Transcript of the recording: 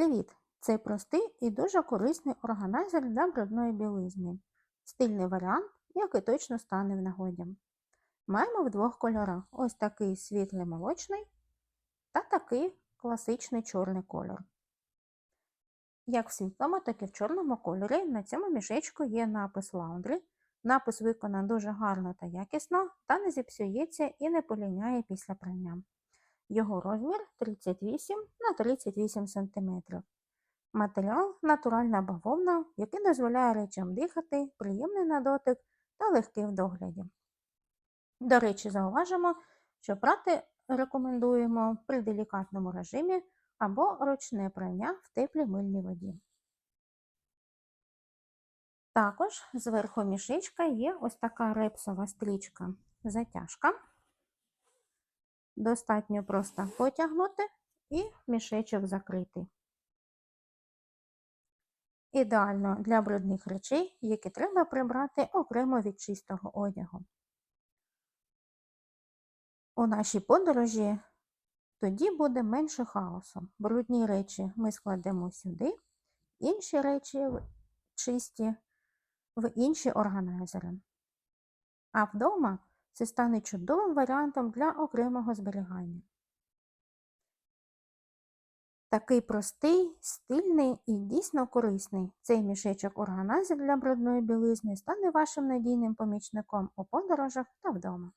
Привіт! Це простий і дуже корисний органайзер для брудної білизни. Стильний варіант, який точно стане в нагоді. Маємо в двох кольорах: ось такий світлий молочний та такий класичний чорний кольор. Як в світлому, так і в чорному кольорі на цьому мішечку є напис Laundry. Напис виконаний дуже гарно та якісно, та не зіпсується і не поліняє після прання. Його розмір 38 на 38 см. Матеріал натуральна бавовна, який дозволяє речам дихати, приємний на дотик та легкий в догляді. До речі, зауважимо, що прати рекомендуємо при делікатному режимі або ручне прання в теплій мильній воді. Також зверху мішечка є ось така репсова стрічка затяжка. Достатньо просто потягнути і мішечок закрити. Ідеально для брудних речей, які треба прибрати окремо від чистого одягу. У нашій подорожі тоді буде менше хаосу. Брудні речі ми складемо сюди, інші речі чисті в інші органайзери. А вдома це стане чудовим варіантом для окремого зберігання. Такий простий, стильний і дійсно корисний цей мішечок органайзер для брудної білизни стане вашим надійним помічником у подорожах та вдома.